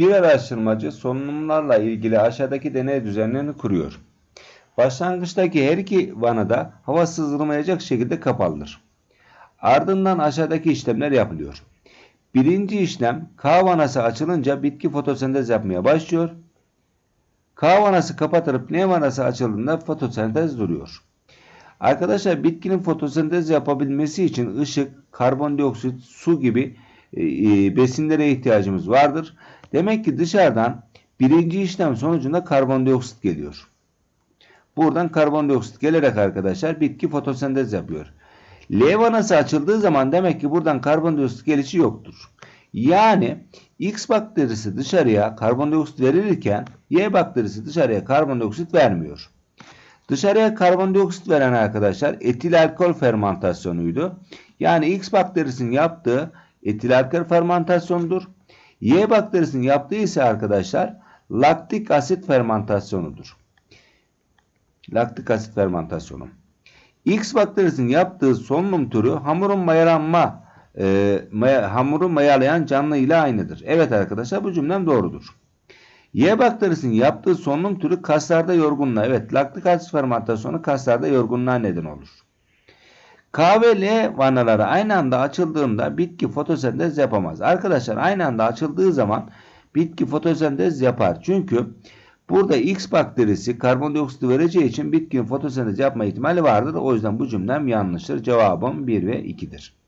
Bir araştırmacı solunumlarla ilgili aşağıdaki deney düzenlerini kuruyor. Başlangıçtaki her iki vanada hava sızdırmayacak şekilde kapalıdır. Ardından aşağıdaki işlemler yapılıyor. Birinci işlem K vanası açılınca bitki fotosentez yapmaya başlıyor. K vanası kapatılıp N vanası açıldığında fotosentez duruyor. Arkadaşlar bitkinin fotosentez yapabilmesi için ışık, karbondioksit, su gibi besinlere ihtiyacımız vardır. Demek ki dışarıdan birinci işlem sonucunda karbondioksit geliyor. Buradan karbondioksit gelerek arkadaşlar bitki fotosentez yapıyor. L vanası açıldığı zaman demek ki buradan karbondioksit gelişi yoktur. Yani X bakterisi dışarıya karbondioksit verilirken Y bakterisi dışarıya karbondioksit vermiyor. Dışarıya karbondioksit veren arkadaşlar etil alkol fermentasyonuydu. Yani X bakterisinin yaptığı etil alkol fermentasyonudur. Y bakterisinin yaptığı ise arkadaşlar laktik asit fermentasyonudur. Laktik asit fermentasyonu. X bakterisinin yaptığı solunum türü hamurun mayalanma e, maya, hamuru mayalayan canlı ile aynıdır. Evet arkadaşlar bu cümlem doğrudur. Y bakterisinin yaptığı solunum türü kaslarda yorgunluğa. Evet laktik asit fermentasyonu kaslarda yorgunluğa neden olur. K ve L vanaları aynı anda açıldığında bitki fotosentez yapamaz. Arkadaşlar aynı anda açıldığı zaman bitki fotosentez yapar. Çünkü burada X bakterisi karbondioksit vereceği için bitkinin fotosentez yapma ihtimali vardır. O yüzden bu cümlem yanlıştır. Cevabım 1 ve 2'dir.